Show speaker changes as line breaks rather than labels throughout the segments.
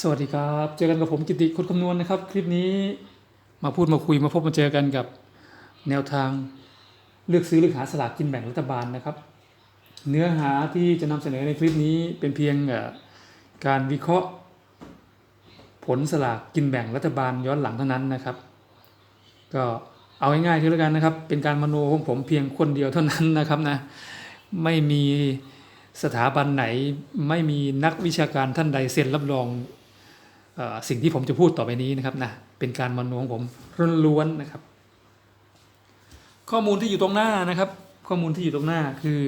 สวัสดีครับ เจอกันกับผมกิติคนคำนวณนะครับ คลิปนี้มาพูดมาคุยมาพบมาเจอกันกับแนวทางเลือกซื้อเลือกหาสลากกินแบ่งรัฐบาลนะครับ เนื้อหาที่จะนำเสนอในคลิปนี้เป็นเพียงการวิเคราะห์ ผลสลากกินแบ่งรัฐบาลย้อนหลังเท่านั้นนะครับ ก็เอาง่ายๆทีแล้วกันนะครับ เป็นการมโนของผมเพียงคนเดียวเท่านั้นนะครับนะไม่มีสถาบันไหนไม่มีนักวิชาการท่านใดเซ็นรับรอง สิ่งที่ผมจะพูดต่อไปนี้นะครับนะเป็นการมโนของผมล้วนๆนะครับ ข้อมูลที่อยู่ตรงหน้านะครับ ข้อมูลที่อยู่ตรงหน้าคือ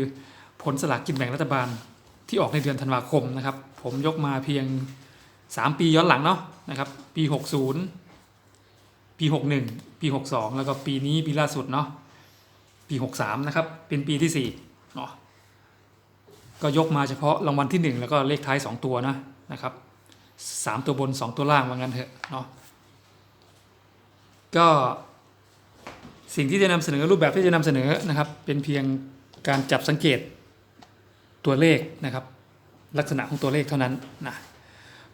ผลสลากกินแบ่งรัฐบาลที่ออกในเดือนธันวาคมนะครับ ผมยกมาเพียง 3 ปีย้อนหลังเนาะนะครับ ปี 60 ปี 61 ปี 62 แล้วก็ปีนี้ปีล่าสุดเนาะปี 63 นะครับ เป็นปีที่4เนาะก็ยกมาเฉพาะรางวัลที่ 1 แล้วก็เลขท้าย 2 ตัวนะนะครับ สามตัวบนสองตัวล่างว่างั้นเถอะเนาะก็สิ่งที่จะนำเสนอรูปแบบที่จะนำเสนอนะครับ เป็นเพียงการจับสังเกตตัวเลขนะครับ ลักษณะของตัวเลขเท่านั้นนะ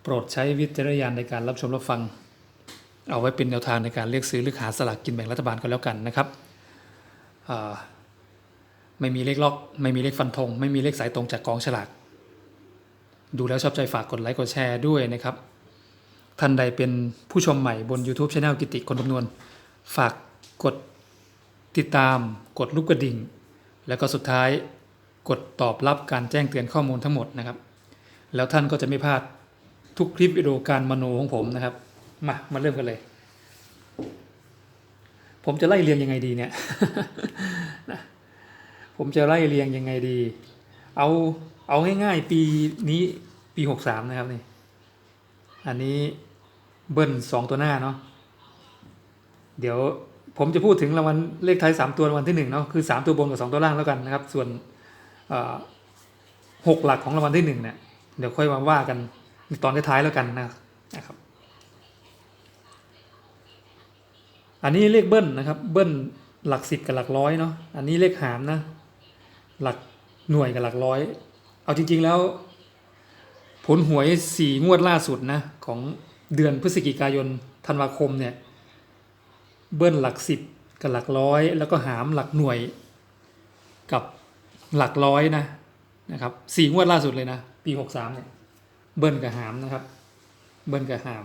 โปรดใช้วิจารณญาณในการรับชมรับฟัง เอาไว้เป็นแนวทางในการเลือกซื้อหรือหาสลากกินแบ่งรัฐบาลก็แล้วกันนะครับไม่มีเลขล็อก ไม่มีเลขฟันธงไม่มีเลขสายตรงจากกองฉลาก ดูแล้วชอบใจฝากกดไลค์กดแชร์ด้วยนะครับ ท่านใดเป็นผู้ชมใหม่บน YouTube Channel กิติคนคำนวณ ฝากกดติดตามกดลูกกระดิ่ง แล้วก็สุดท้ายกดตอบรับการแจ้งเตือนข้อมูลทั้งหมดนะครับ แล้วท่านก็จะไม่พลาดทุกคลิปวิดีโอการมโนของผมนะครับ มามาเริ่มกันเลย ผมจะไล่เรียงยังไงดีเนี่ยผมจะไล่เรียงยังไงดี เอา เอาง่ายๆ ปีนี้ปีหกสามนะครับนี่ อันนี้เบิ้ลสองตัวหน้าเนาะ เดี๋ยวผมจะพูดถึงรางวัลเลขท้ายสามตัวรางวัลที่หนึ่งเนาะคือสามตัวบนกับสองตัวล่างแล้วกันนะครับ ส่วนหกหลักของรางวัลที่หนึ่งเนี่ยเดี๋ยวค่อยมาว่ากันตอนท้ายๆแล้วกันนะครับ อันนี้เลขเบิ้ลนะครับ เบิ้ลหลักสิบกับหลักร้อยเนาะ อันนี้เลขหามนะ หลักหน่วยกับหลักร้อย เอาจริง ๆแล้ว ผลหวยสี่งวดล่าสุดนะ ของเดือนพฤศจิกายนธันวาคมเนี่ย เบิ้ลหลักสิบกับหลักร้อย แล้วก็หามหลักหน่วย กับหลักร้อยนะนะครับสี่งวดล่าสุดเลยนะ ปีหกสามเนี่ย เบิ้ลกับหามนะครับ เบิ้ลกับหาม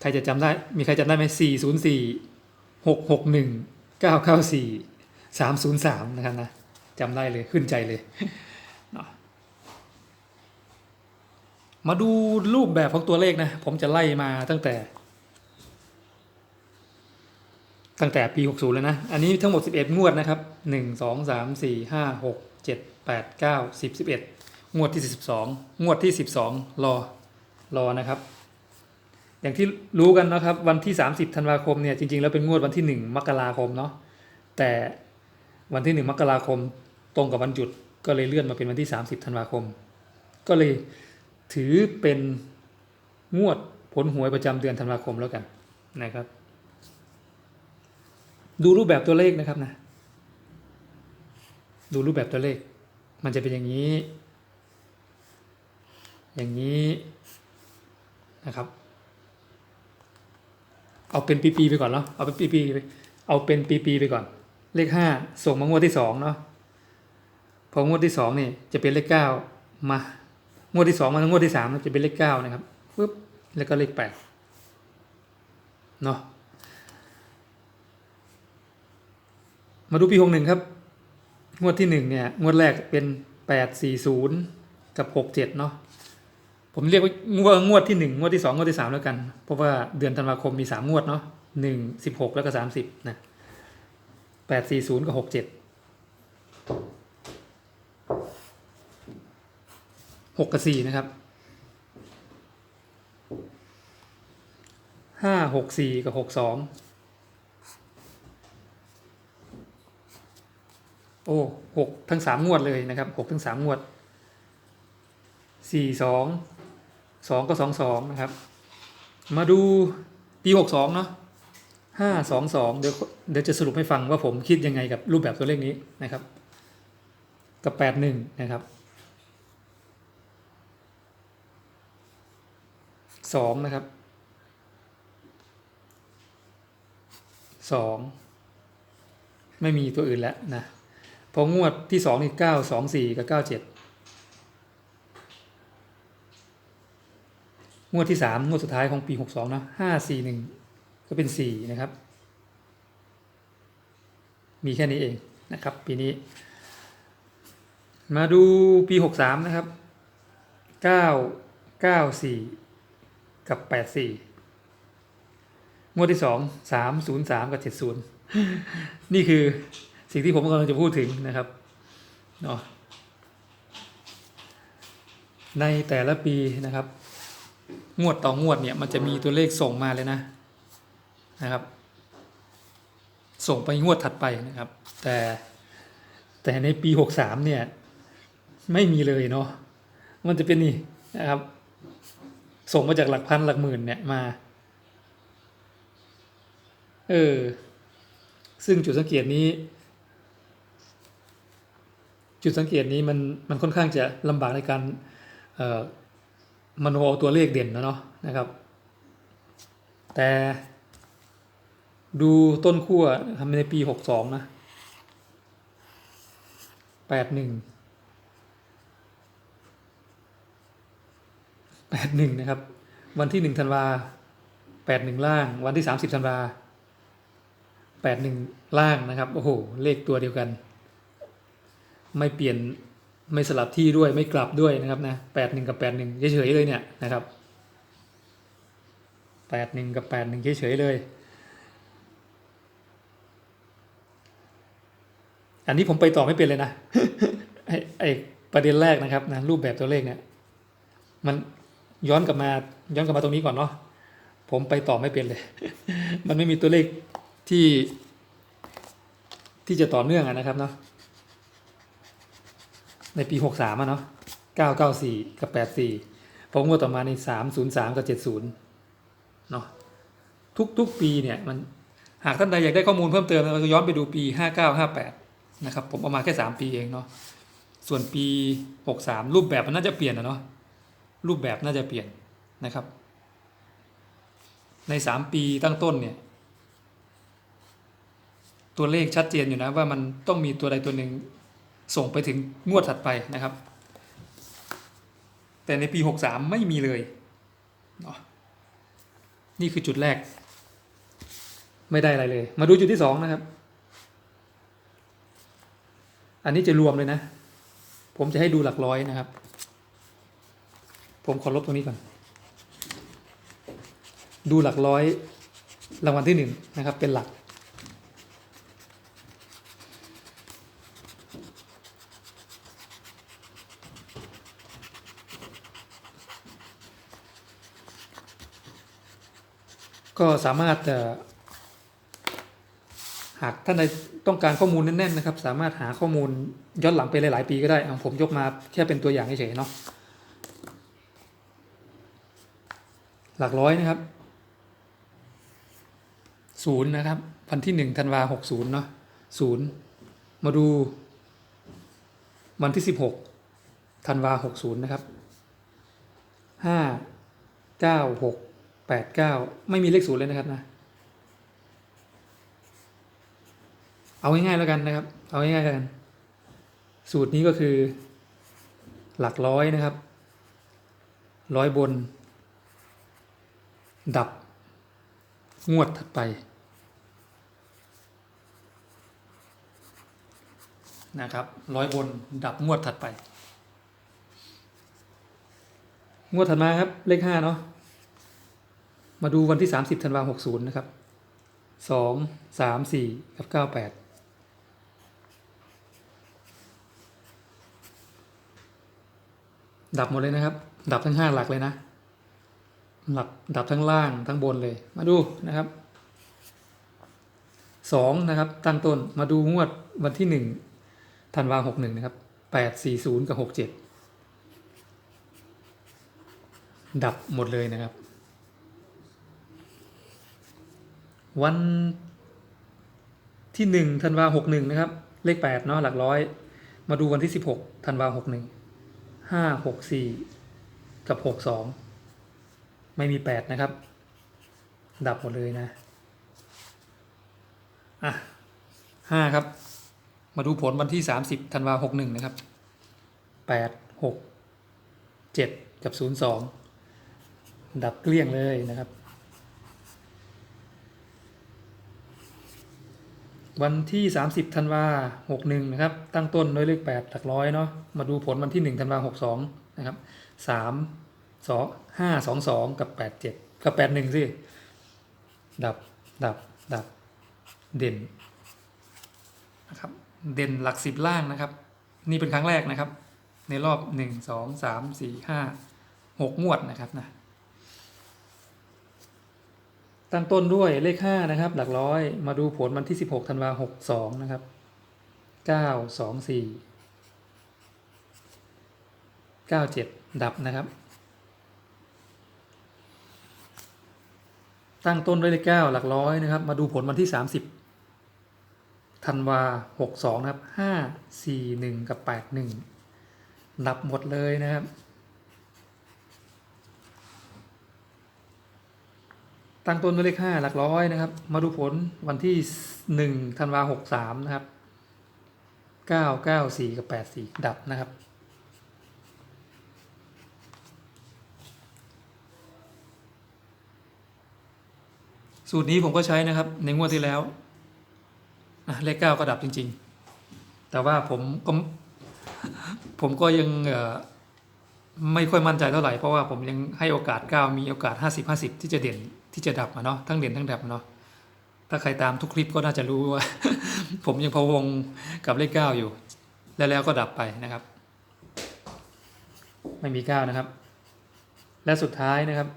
ใครจะจำได้ มีใครจำได้ไหมสี่ศูนย์สี่หกหกหนึ่งเก้าเก้าสี่สามศูนย์สามนะครับนะจำได้เลยขึ้นใจเลย เนาะ มาดูรูปแบบของตัวเลขนะ ผมจะไล่มาตั้งแต่ ตั้งแต่ปี 60 แล้วนะ อันนี้ทั้งหมด 11 งวดนะครับ 1 2 3 4 5 6 7 8 9 10 11 งวดที่ 12 งวดที่ 12 รอรอนะครับ อย่างที่รู้กันนะครับ วันที่ 30 ธันวาคมเนี่ยจริง ๆ แล้วเป็นงวดวันที่ 1 มกราคมเนาะแต่วันที่ 1 มกราคมตรงกับวันหยุด ก็เลยเลื่อนมาเป็นวันที่ 30 ธันวาคม ก็เลย ถือเป็นงวดผลหวยประจำเดือนธันวาคมแล้วกันนะครับ ดูรูปแบบตัวเลขนะครับนะ ดูรูปแบบตัวเลข มันจะเป็นอย่างนี้ อย่างนี้นะครับ เอาเป็นปีๆไปก่อนเนาะเอาเป็นปีๆไปเอาเป็นปีๆไปก่อน เลขห้าส่งมางวดที่สองเนาะพองวดที่สองนี่จะเป็นเลขเก้ามา งวดที่สองมาถึงงวดที่สามจะเป็นเลขเก้านะครับปึ๊บแล้วก็เลขแปดเนาะมาดูปีหกหนึ่งครับ งวดที่หนึ่งเนี่ย งวดแรกเป็นแปดสี่ศูนย์กับหกเจ็ดเนาะผมเรียกว่างวดงวดที่หนึ่งงวดที่สองงวดที่สามแล้วกัน เพราะว่าเดือนธันวาคมมีสามงวดเนาะหนึ่งสิบหกแล้วก็สามสิบนะแปดสี่ศูนย์กับหกเจ็ด หกกับสี่นะครับห้าหกสี่กับหกสองโอ้หกทั้งสามงวดเลยนะครับหกทั้งสามงวดสี่สองสองก็สองสองนะครับ มาดูปีหกสองเนาะห้าสองสองเดี๋ยวเดี๋ยวจะสรุปให้ฟังว่าผมคิดยังไงกับรูปแบบตัวเลขนี้นะครับ กับแปดหนึ่งนะครับ สองนะครับสองไม่มีตัวอื่นแล้วนะพองวดที่สองนี่เก้าสองสี่กับเก้าเจ็ดงวดที่สามงวดสุดท้ายของปีหกสองนะห้าสี่หนึ่งก็เป็นสี่นะครับ มีแค่นี้เองนะครับ ปีนี้ มาดูปีหกสามนะครับเก้าเก้าสี่ กับแปดสี่งวดที่สองสามศูนย์สามกับเจ็ดศูนย์นี่คือสิ่งที่ผมกำลังจะพูดถึงนะครับเนาะในแต่ละปีนะครับ งวดต่องวดเนี่ยมันจะมีตัวเลขส่งมาเลยนะนะครับ ส่งไปงวดถัดไปนะครับ แต่แต่ในปีหกสามเนี่ย ไม่มีเลยเนาะมันจะเป็นนี่นะครับ ส่งมาจากหลักพันหลักหมื่นเนี่ยมา เออ ซึ่งจุดสังเกตนี้ จุดสังเกตนี้มันมันค่อนข้างจะลำบากในการเอ่อมโนเอาตัวเลขเด่นนะเนาะนะครับ แต่ดูต้นขั้วทำในปีหกสองนะแปดหนึ่ง แปดหนึ่งนะครับ วันที่หนึ่งธันวาแปดหนึ่งล่าง วันที่สามสิบธันวาแปดหนึ่งล่างนะครับ โอ้โห เลขตัวเดียวกัน ไม่เปลี่ยนไม่สลับที่ด้วยไม่กลับด้วยนะครับนะแปดหนึ่งกับแปดหนึ่งเฉยๆเลยเนี่ยนะครับแปดหนึ่งกับแปดหนึ่งเฉยๆเลย อันนี้ผมไปต่อไม่เป็นเลยนะไอไอประเด็นแรกนะครับนะรูปแบบตัวเลขเนี่ยมัน ย้อนกลับมาย้อนกลับมาตรงนี้ก่อนเนาะผมไปต่อไม่เป็นเลย มันไม่มีตัวเลขที่ที่จะต่อเนื่องอะนะครับเนาะในปีหกสามอะเนาะเก้าเก้าสี่กับแปดสี่พองวดต่อมาในสามศูนย์สามกับเจ็ดศูนย์เนาะทุกทุกปีเนี่ยมันหากท่านใดอยากได้ข้อมูลเพิ่มเติมเราจะย้อนไปดูปีห้าเก้าห้าแปดนะครับผมเอามาแค่สามปีเองเนาะส่วนปีหกสามรูปแบบมันน่าจะเปลี่ยนอะเนาะ รูปแบบน่าจะเปลี่ยนนะครับ ในสามปีตั้งต้นเนี่ย ตัวเลขชัดเจนอยู่นะว่ามันต้องมีตัวใดตัวหนึ่งส่งไปถึงงวดถัดไปนะครับ แต่ในปีหกสามไม่มีเลยนี่คือจุดแรก ไม่ได้อะไรเลย มาดูจุดที่สองนะครับ อันนี้จะรวมเลยนะ ผมจะให้ดูหลักร้อยนะครับ ผมขอลบตรงนี้ก่อน ดูหลักร้อยรางวัลที่หนึ่งนะครับ เป็นหลัก ก็สามารถหากท่านใดต้องการข้อมูลแน่นๆนะครับ สามารถหาข้อมูลย้อนหลังไปหลายๆปีก็ได้ ผมยกมาแค่เป็นตัวอย่างเฉยๆเนาะ หลักร้อยนะครับศูนย์นะครับ วันที่หนึ่งธันวาหกศูนย์เนาะศูนย์มาดู วันที่สิบหกธันวาหกศูนย์นะครับห้าเก้าหกแปดเก้าไม่มีเลขศูนย์เลยนะครับนะ เอาง่ายๆแล้วกันนะครับ เอาง่ายๆแล้วกัน สูตรนี้ก็คือ หลักร้อยนะครับ ร้อยบน ดับงวดถัดไปนะครับร้อยบนดับงวดถัดไป งวดถัดมาครับ เลขห้าเนาะมาดูวันที่สามสิบธันวาหกศูนย์นะครับสองสามสี่กับเก้าแปดดับหมดเลยนะครับ ดับทั้งห้าหลักเลยนะ หลักดับทั้งล่างทั้งบนเลย มาดูนะครับสองนะครับ ตั้งต้นมาดูงวดวันที่หนึ่งธันวาหกหนึ่งนะครับแปดสี่ศูนย์กับหกเจ็ดดับหมดเลยนะครับ วันที่หนึ่งธันวาหกหนึ่งนะครับ เลขแปดเนาะหลักร้อย มาดูวันที่สิบหกธันวาหกหนึ่งห้าหกสี่กับหกสอง ไม่มีแปดนะครับ ดับหมดเลยนะ อะห้าครับ มาดูผลวันที่30ธันวาหกหนึ่งนะครับแปดหกเจ็ดกับศูนย์สองดับเกลี้ยงเลยนะครับ วันที่ 30ธันวา61 นะครับ ตั้งต้นด้วยเลข8หลักร้อยเนาะมาดูผลวันที่ 1ธันวา62 นะครับ 3 2 5 2 2กับ8 7กับ8 1สิดับดับดับเด่นนะครับเด่นหลัก10ล่างนะครับ นี่เป็นครั้งแรกนะครับ ในรอบ1 2 3 4 5 6งสามสี่ห้าหกงวดนะครับนะตั้งต้นด้วยเลข5นะครับ หลักร้อยมาดูผลวันที่16ธันวา62นะครับ9 2 4 9 7ดับนะครับ ตั้งต้นด้วยเลข9หลักร้อยนะครับ มาดูผลวันที่ 30ธันวา62นะครับ5 4 1กับ8 1ดับหมดเลยนะครับ ตั้งต้นด้วยเลขห้าหลักร้อยนะครับ มาดูผลวันที่หนึ่งธันวาหกสามนะครับเก้าเก้าสี่กับแปดสี่ดับนะครับ สูตรนี้ผมก็ใช้นะครับ ในงวดที่แล้วเลขเก้าก็ดับจริง ๆ แต่ว่าผมก็ผมก็ยังไม่ค่อยมั่นใจเท่าไหร่เพราะว่าผมยังให้โอกาสเก้ามีโอกาส 50 50 ที่จะเด่นที่จะดับเนาะทั้งเด่นทั้งดับเนาะถ้าใครตามทุกคลิปก็น่าจะรู้ว่า ผมยังพะวงกับเลขเก้าอยู่ แล้วแล้วก็ดับไปนะครับ ไม่มีเก้านะครับ และสุดท้ายนะครับ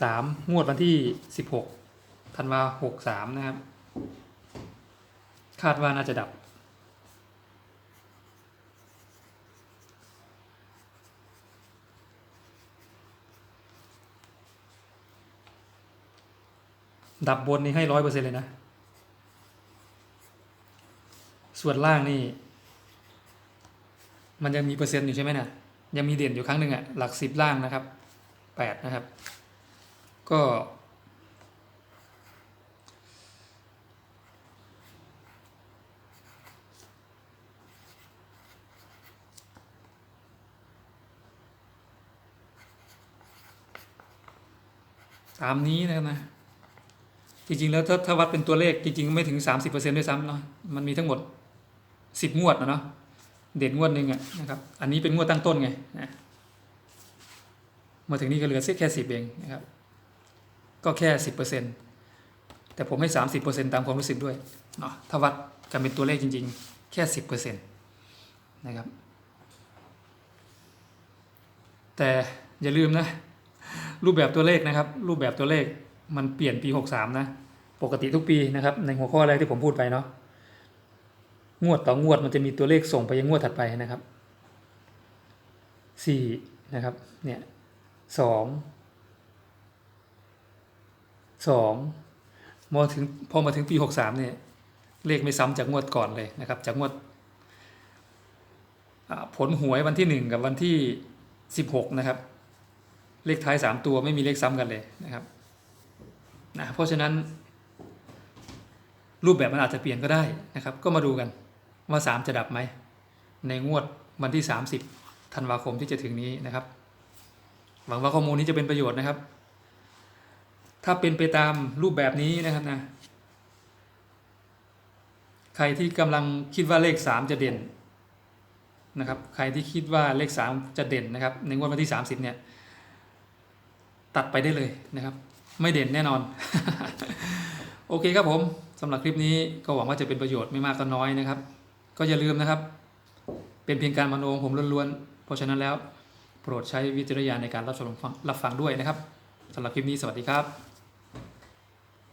สามงวดวันที่สิบหกธันวาหกสามนะครับ คาดว่าน่าจะดับ ดับบนนี่ให้ร้อยเปอร์เซ็นเลยนะ ส่วนล่างนี่ มันยังมีเปอร์เซ็นต์อยู่ใช่ไหมนะ่ยยังมีเด่นอยู่ครั้งหนึ่งอะหลักสิบล่างนะครับแปดนะครับ ก็ ตามนี้นะครับนะ จริง ๆ แล้วถ้าถ้าวัดเป็นตัวเลขจริง ๆ ไม่ถึง 30%ด้วยซ้ำเนาะมันมีทั้งหมด 10 งวดนะเนาะเด่นงวดหนึ่งอะนะครับ อันนี้เป็นงวดตั้งต้นไงนะมาถึงนี่ก็เหลือแค่สิบเองนะครับ ก็แค่สิบเปอร์เซ็นแต่ผมให้สามสิบเปอร์เซ็นตามความรู้สึกด้วยเนาะถ้าวัดกันเป็นตัวเลขจริง ๆ แค่สิบเปอร์เซ็นตนะครับ แต่อย่าลืมนะ รูปแบบตัวเลขนะครับ รูปแบบตัวเลขมันเปลี่ยนปี 63 นะ ปกติทุกปีนะครับ ในหัวข้อแรกที่ผมพูดไปเนาะงวดต่องวดมันจะมีตัวเลขส่งไปยังงวดถัดไปนะครับสี่นะครับเนี่ยสอง สองพอถึงพอมาถึงปี63เนี่ยเลขไม่ซ้ำจากงวดก่อนเลยนะครับ จากงวดผลหวยวันที่หนึ่งกับวันที่16นะครับ เลขท้าย3ตัวไม่มีเลขซ้ำกันเลยนะครับนะเพราะฉะนั้น รูปแบบมันอาจจะเปลี่ยนก็ได้นะครับ ก็มาดูกันว่า3จะดับไหมในงวดวันที่30ธันวาคมที่จะถึงนี้นะครับ หวังว่าข้อมูลนี้จะเป็นประโยชน์นะครับ ถ้าเป็นไปตามรูปแบบนี้นะครับนะ ใครที่กำลังคิดว่าเลข 3 จะเด่นนะครับ ใครที่คิดว่าเลข 3 จะเด่นนะครับ ในงวดวันที่ 30 เนี่ย ตัดไปได้เลยนะครับ ไม่เด่นแน่นอน โอเคครับผมสำหรับคลิปนี้ก็หวังว่าจะเป็นประโยชน์ไม่มากก็น้อยนะครับ ก็อย่าลืมนะครับ เป็นเพียงการมโนของผมล้วนๆ เพราะฉะนั้นแล้ว โปรดใช้วิจารณญาณในการรับชมรับฟังด้วยนะครับสำหรับคลิปนี้สวัสดีครับ